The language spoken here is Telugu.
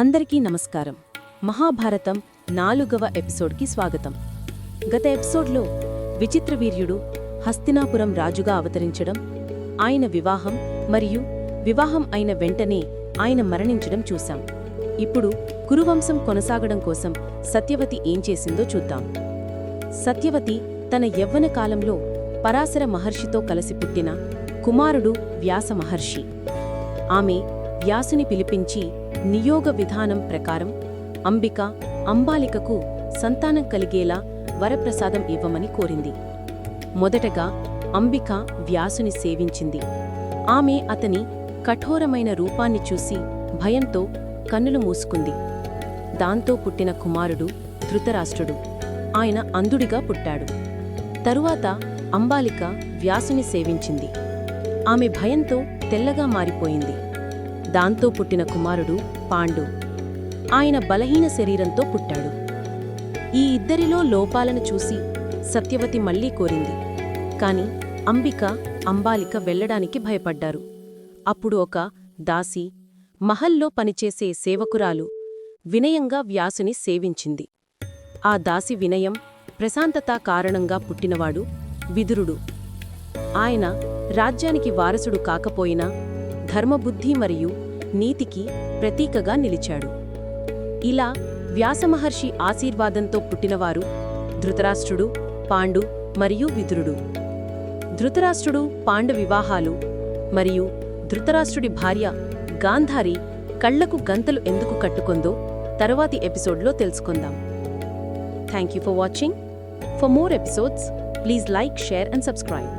అందరికీ నమస్కారం. మహాభారతం నాలుగవ ఎపిసోడ్కి స్వాగతం. గత ఎపిసోడ్లో విచిత్రవీర్యుడు హస్తినాపురం రాజుగా అవతరించడం ఆయన వివాహం మరియు వివాహం అయిన వెంటనే ఆయన మరణించడం చూశాం. ఇప్పుడు కురువంశం కొనసాగడం కోసం సత్యవతి ఏం చేసిందో చూద్దాం. సత్యవతి తన యవ్వన కాలంలో పరాశర మహర్షితో కలిసి పుట్టిన కుమారుడు వ్యాస మహర్షి ఆమె వ్యాసుని పిలిపించి నియోగ విధానం ప్రకారం అంబిక అంబాలికకు సంతానం కలిగేలా వరప్రసాదం ఇవ్వమని కోరింది. మొదటగా అంబిక వ్యాసుని సేవించింది. ఆమె అతని కఠోరమైన రూపాన్ని చూసి భయంతో కన్నులు మూసుకుంది. దాంతో పుట్టిన కుమారుడు ధృతరాష్ట్రుడు. ఆయన అంధుడిగా పుట్టాడు. తరువాత అంబాలిక వ్యాసుని సేవించింది. ఆమె భయంతో తెల్లగా మారిపోయింది. దాంతో పుట్టిన కుమారుడు పాండు. ఆయన బలహీన శరీరంతో పుట్టాడు. ఈ ఇద్దరిలో లోపాలను చూసి సత్యవతి మళ్ళీ కోరింది. కాని అంబిక అంబాలిక వెళ్ళడానికి భయపడ్డారు. అప్పుడు ఒక దాసి మహల్లో పనిచేసే సేవకురాలు వినయంగా వ్యాసుని సేవించింది. ఆ దాసి వినయం ప్రశాంతత కారణంగా పుట్టినవాడు విదురుడు. ఆయన రాజ్యానికి వారసుడు కాకపోయినా ధర్మబుద్ధి మరియు నీతికి ప్రతీకగా నిలిచాడు. ఇలా వ్యాసమహర్షి ఆశీర్వాదంతో పుట్టినవారు ధృతరాష్ట్రుడు పాండు మరియు విదురుడు. ధృతరాష్ట్రుడు పాండు వివాహాలు మరియు ధృతరాష్ట్రుడి భార్య గాంధారి కళ్ళకు గంతలు ఎందుకు కట్టుకుందో తరువాతి ఎపిసోడ్లో తెలుసుకుందాం. Thank you for watching for more episodes please like share and subscribe